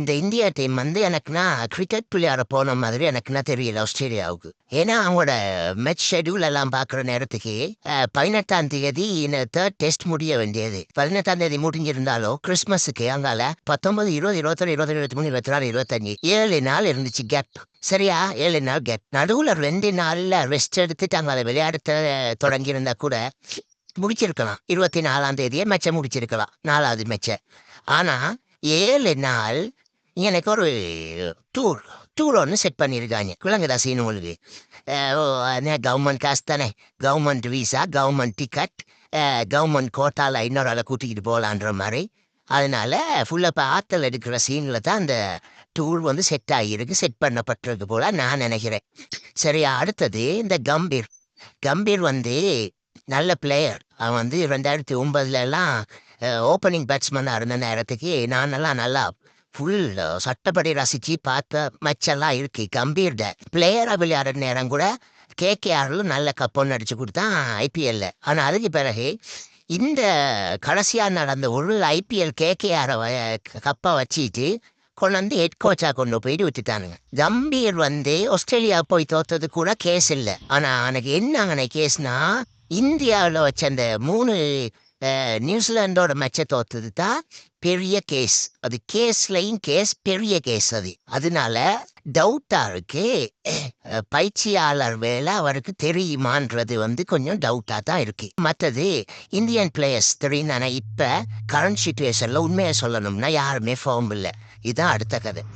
இந்த India team வந்து எனக்குன்னா கிரிக்கெட் விளையாட போன மாதிரி எனக்குன்னா தெரியல ஆஸ்திரேலியாவுக்கு. ஏன்னா அவங்களோட மேட்ச் ஷெட்யூல் எல்லாம் பார்க்குற நேரத்துக்கு பதினெட்டாம் தேதி இந்த தேர்ட் டெஸ்ட் முடிய வேண்டியது. பதினெட்டாம் தேதி முடிஞ்சிருந்தாலும் கிறிஸ்மஸுக்கு அங்கால பத்தொன்பது இருபது இருபத்தொரு இருபத்தி இருபத்தி மூணு இருபத்தி நாலு இருபத்தஞ்சு ஏழு நாள் இருந்துச்சு கேப் சரியா? ஏழு நாள் கேப் நடுவில் ரெண்டு நாளில் ரெஸ்ட் எடுத்துட்டு அங்கே விளையாடுத்த தொடங்கியிருந்தா கூட முடிச்சிருக்கலாம். இருபத்தி நாலாம் தேதியே மேட்சை முடிச்சிருக்கலாம். நாலாவது மேட்சை ஆனால் ஏழு நாள் எனக்கு ஒரு டூர் டூர் ஒன்று செட் பண்ணியிருக்காங்க விளங்குதா சீன் உங்களுக்கு கவர்மெண்ட் காசு தானே government visa government ticket government கோட்டால இன்னொரு ஆளை கூட்டிக்கிட்டு போகலான்ற மாதிரி அதனால ஃபுல்லாக இப்போ ஆற்றல் எடுக்கிற சீனில் தான் அந்த டூர் வந்து செட் ஆகியிருக்கு செட் பண்ணப்பட்டிருக்கு போல நான் நினைக்கிறேன் சரி அடுத்தது இந்த கம்பீர் கம்பீர் வந்து நல்ல பிளேயர் அவன் வந்து ரெண்டாயிரத்தி ஒன்பதுல எல்லாம் ஓப்பனிங் பேட்ஸ்மேனாக இருந்த நேரத்துக்கு நானெல்லாம் நல்லா ஃபுல் சட்டப்படி ரசித்து பார்த்த மச்செல்லாம் இருக்கு. கம்பீர்ட. பிளேயராக விளையாடுற நேரம் கூட கேகேஆரில் நல்ல கப்பொன்னு அடித்து கொடுத்தான் ஐபிஎல்ல ஆனால் அதுக்கு பிறகு இந்த கடைசியாக நடந்த ஒரு ஐபிஎல் கேகேஆரை கப்பை வச்சுட்டு கொண்டு வந்து ஹெட் கோச்சாக கொண்டு போயிட்டு விட்டுட்டானுங்க. கம்பீர் வந்து ஆஸ்திரேலியா போய் தோத்தது கூட கேஸ் இல்லை. ஆனால் எனக்கு என்ன கேஸ்னா இந்தியாவில் வச்ச அந்த மூணு நியூசிலாண்டோட மேட்சை தோத்தது தான் பெரிய கேஸ் அது கேஸ்லையும் கேஸ் பெரிய கேஸ் அது. அதனால டவுட்டா இருக்கு. பயிற்சியாளர் வேலை அவருக்கு தெரியுமான்றது வந்து கொஞ்சம் டவுட்டா தான் இருக்கு. மற்றது இந்தியன் பிளேயர்ஸ் தெரியும் ஆனால் இப்ப கரண்ட் சுச்சுவேஷன்ல உண்மையை சொல்லணும்னா யாருமே ஃபார்ம் இல்லை. இதுதான் அடுத்த கதை.